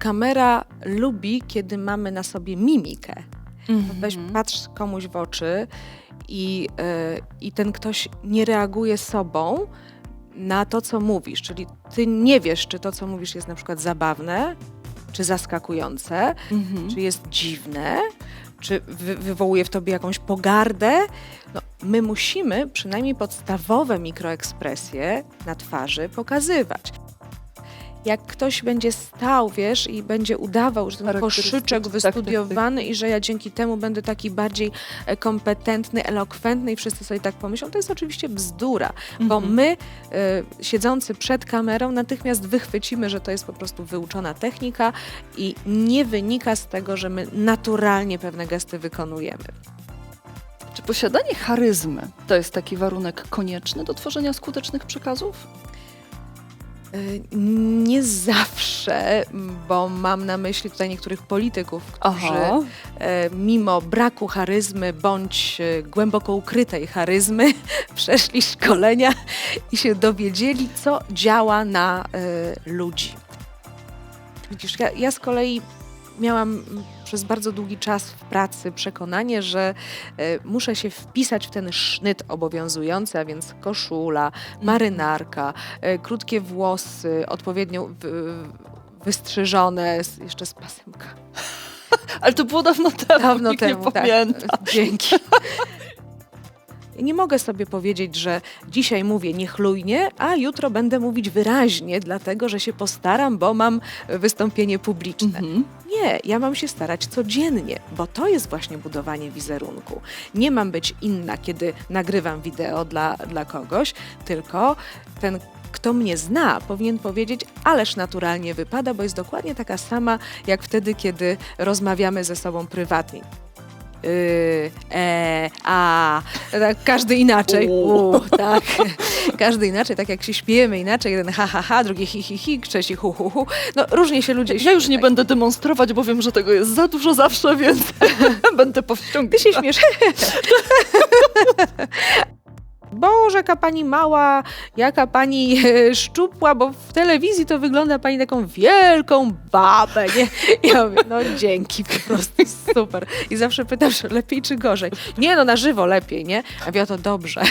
kamera lubi, kiedy mamy na sobie mimikę. Weź Mhm. patrz komuś w oczy i, y, i ten ktoś nie reaguje sobą na to, co mówisz. Czyli ty nie wiesz, czy to, co mówisz, jest na przykład zabawne, czy zaskakujące, Mhm. czy jest dziwne, czy wy, wywołuje w tobie jakąś pogardę. No, my musimy przynajmniej podstawowe mikroekspresje na twarzy pokazywać. Jak ktoś będzie stał, wiesz, i będzie udawał, że ten koszyczek tak, tak, tak. wystudiowany i że ja dzięki temu będę taki bardziej e, kompetentny, elokwentny i wszyscy sobie tak pomyślą, to jest oczywiście bzdura, bo Mhm. my, e, siedzący przed kamerą, natychmiast wychwycimy, że to jest po prostu wyuczona technika i nie wynika z tego, że my naturalnie pewne gesty wykonujemy. Czy posiadanie charyzmy to jest taki warunek konieczny do tworzenia skutecznych przekazów? Nie zawsze, bo mam na myśli tutaj niektórych polityków, którzy e, mimo braku charyzmy bądź e, głęboko ukrytej charyzmy przeszli szkolenia i się dowiedzieli, co działa na e, ludzi. Widzisz, ja, ja z kolei miałam przez bardzo długi czas w pracy przekonanie, że e, muszę się wpisać w ten sznyt obowiązujący, a więc koszula, marynarka, e, krótkie włosy, odpowiednio wy, wystrzyżone, jeszcze z pasemka. Ale to było dawno temu, Dawno temu, nie tak. pamięta. Dzięki. Nie mogę sobie powiedzieć, że dzisiaj mówię niechlujnie, a jutro będę mówić wyraźnie, dlatego że się postaram, bo mam wystąpienie publiczne. Mhm. Nie, ja mam się starać codziennie, bo to jest właśnie budowanie wizerunku. Nie mam być inna, kiedy nagrywam wideo dla, dla kogoś, tylko ten, kto mnie zna, powinien powiedzieć, ależ naturalnie wypada, bo jest dokładnie taka sama, jak wtedy, kiedy rozmawiamy ze sobą prywatnie. Yy, e, a, tak, każdy inaczej. U. U, tak. Każdy inaczej, tak jak się śpiejemy inaczej. Jeden ha, ha, ha, drugi hi, hi, hi, trzeci hu, hu, hu. No różnie się ludzie Ja już nie śmieją. będę demonstrować, bo wiem, że tego jest za dużo zawsze, więc będę Ty powściągać. się śmiesz. Boże, jaka pani mała, jaka pani e, szczupła, bo w telewizji to wygląda pani taką wielką babę, nie? Ja mówię, no dzięki, po prostu super. I zawsze pytam, lepiej czy gorzej. Nie no, na żywo lepiej, nie? A ja to dobrze.